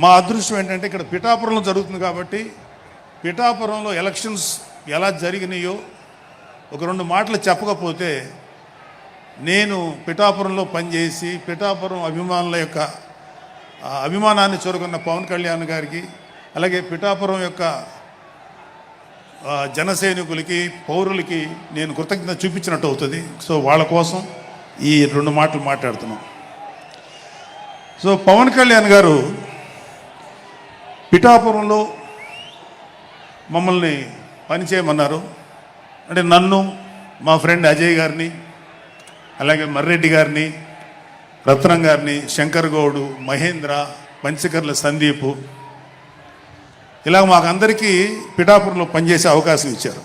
మా అదృష్టం ఏంటంటే ఇక్కడ పిఠాపురంలో జరుగుతుంది కాబట్టి పిఠాపురంలో ఎలక్షన్స్ ఎలా జరిగినాయో ఒక రెండు మాటలు చెప్పకపోతే నేను పిఠాపురంలో పనిచేసి పిఠాపురం అభిమానుల యొక్క అభిమానాన్ని చూరుకున్న పవన్ కళ్యాణ్ గారికి అలాగే పిఠాపురం యొక్క జనసైనికులకి పౌరులకి నేను కృతజ్ఞత చూపించినట్టు అవుతుంది. సో వాళ్ళ కోసం ఈ రెండు మాటలు మాట్లాడుతున్నాం. సో పవన్ కళ్యాణ్ గారు పిఠాపురంలో మమ్మల్ని పనిచేయమన్నారు. అంటే నన్ను మా ఫ్రెండ్ అజయ్ గారిని అలాగే మర్రెడ్డి గారిని రత్నం గారిని శంకర్ గౌడు మహేంద్ర పంచకర్ల సందీపు ఇలా మాకందరికీ పిఠాపురంలో పనిచేసే అవకాశం ఇచ్చారు.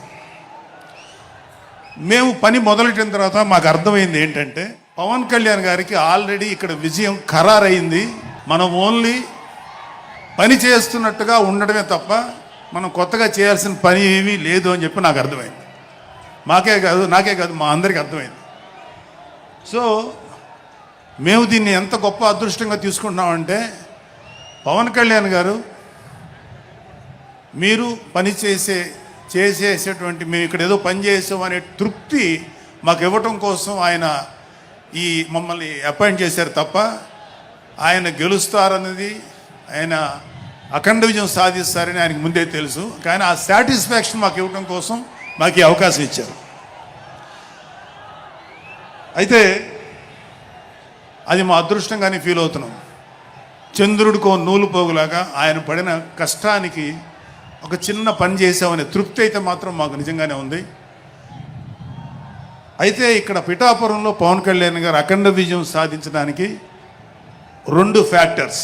మేము పని మొదలెట్టిన తర్వాత మాకు అర్థమైంది ఏంటంటే పవన్ కళ్యాణ్ గారికి ఆల్రెడీ ఇక్కడ విజయం ఖరారైంది. మనం ఓన్లీ పని చేస్తున్నట్టుగా ఉండడమే తప్ప మనం కొత్తగా చేయాల్సిన పని ఏమీ లేదు అని చెప్పి నాకు అర్థమైంది. మాకే కాదు నాకే కాదు మా అందరికీ అర్థమైంది. సో మేము దీన్ని ఎంత గొప్ప అదృష్టంగా తీసుకుంటున్నామంటే పవన్ కళ్యాణ్ గారు మీరు పని చేసే చేసేసేటువంటి మేము ఇక్కడ ఏదో పని చేసాం అనే తృప్తి మాకు ఇవ్వటం కోసం ఆయన ఈ మమ్మల్ని అపాయింట్ చేశారు తప్ప ఆయన గెలుస్తారన్నది ఆయన అఖండ విజయం సాధిస్తారని ఆయనకు ముందే తెలుసు. కానీ ఆ సాటిస్ఫాక్షన్ మాకు ఇవ్వటం కోసం మాకు ఈ అవకాశం ఇచ్చారు. అయితే అది మా అదృష్టంగానే ఫీల్ అవుతున్నాం. చంద్రుడికో నూలు పోగులాగా ఆయన పడిన కష్టానికి ఒక చిన్న పని చేసామనే తృప్తి అయితే మాత్రం మాకు నిజంగానే ఉంది. అయితే ఇక్కడ పిఠాపురంలో పవన్ కళ్యాణ్ గారు అఖండ విజయం సాధించడానికి రెండు ఫ్యాక్టర్స్.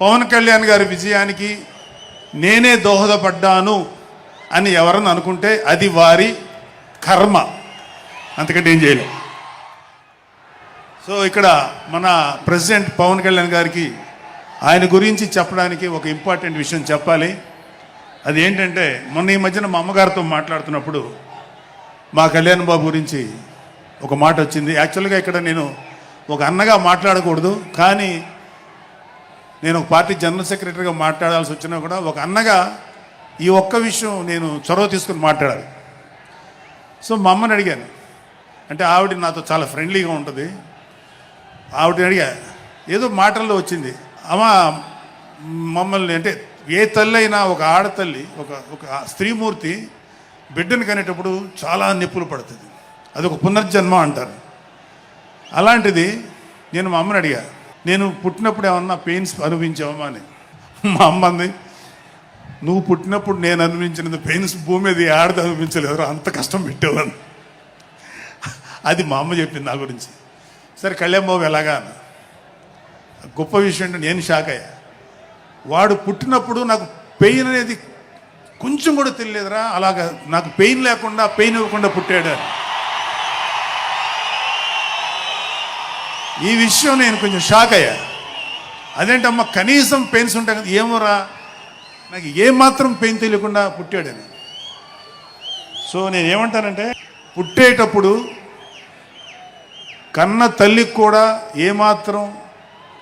పవన్ కళ్యాణ్ గారి విజయానికి నేనే దోహదపడ్డాను అని ఎవరన్నా అనుకుంటే అది వారి కర్మ. అంతకంటే ఏం చేయలేదు సో ఇక్కడ మన ప్రెసిడెంట్ పవన్ కళ్యాణ్ గారికి ఆయన గురించి చెప్పడానికి ఒక ఇంపార్టెంట్ విషయం చెప్పాలి. అది ఏంటంటే మొన్న ఈ మధ్యన మా అమ్మగారితో మాట్లాడుతున్నప్పుడు మా కళ్యాణ్ బాబు గురించి ఒక మాట వచ్చింది. యాక్చువల్గా ఇక్కడ నేను ఒక అన్నగా మాట్లాడకూడదు కానీ నేను ఒక పార్టీ జనరల్ సెక్రటరీగా మాట్లాడాల్సి వచ్చినా కూడా ఒక అన్నగా ఈ ఒక్క విషయం నేను చొరవ తీసుకుని మాట్లాడాలి. సో మా అమ్మని అడిగాను. అంటే ఆవిడ నాతో చాలా ఫ్రెండ్లీగా ఉంటుంది. ఆవిడని అడిగా ఏదో మాటల్లో వచ్చింది. అమ్మ మమ్మల్ని అంటే ఏ తల్లి అయినా ఒక ఆడతల్లి ఒక ఒక స్త్రీమూర్తి బిడ్డను కనేటప్పుడు చాలా నిప్పులు పడుతుంది. అది ఒక పునర్జన్మ అంటారు. అలాంటిది నేను మా అమ్మని అడిగాను నేను పుట్టినప్పుడు ఏమన్నా పెయిన్స్ అనుభవించావమ్మా అని? మా అమ్మ అంది నువ్వు పుట్టినప్పుడు నేను అనుభవించిన పెయిన్స్ భూమి మీద ఆడది అనుభవించలేదు అంత కష్టం పెట్టేవాను అది మా అమ్మ చెప్పింది నా గురించి. సరే కళ్యాణ్ బాబు ఎలాగా? అని. గొప్ప విషయం అంటే నేను షాక్ అయ్యా. వాడు పుట్టినప్పుడు నాకు పెయిన్ అనేది కొంచెం కూడా తెలియదురా అలాగా నాకు పెయిన్ లేకుండా పెయిన్ ఇవ్వకుండా పుట్టాడు ఈ విషయం నేను కొంచెం షాక్ అయ్యా. అదేంటమ్మా కనీసం పెయిన్స్ ఉంటాయి కదా ఏమోరా? నాకు ఏమాత్రం పెయిన్ తెలియకుండా పుట్టాడని సో నేను ఏమంటానంటే పుట్టేటప్పుడు కన్న తల్లికి కూడా ఏమాత్రం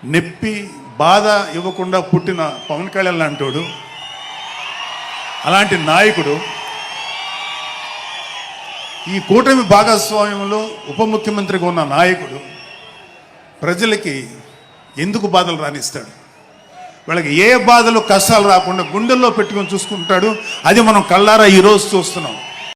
నొప్పి బాధ ఇవ్వకుండా పుట్టిన పవన్ కళ్యాణ్ లాంటోడు అలాంటి నాయకుడు ఈ కూటమి భాగస్వామ్యంలో ఉప ముఖ్యమంత్రిగా ఉన్న నాయకుడు ప్రజలకి ఎందుకు బాధలు రానిస్తాడు? వాళ్ళకి ఏ బాధలు కష్టాలు రాకుండా గుండెల్లో పెట్టుకొని చూసుకుంటాడు? అది మనం కళ్ళారా ఈరోజు చూస్తున్నాం.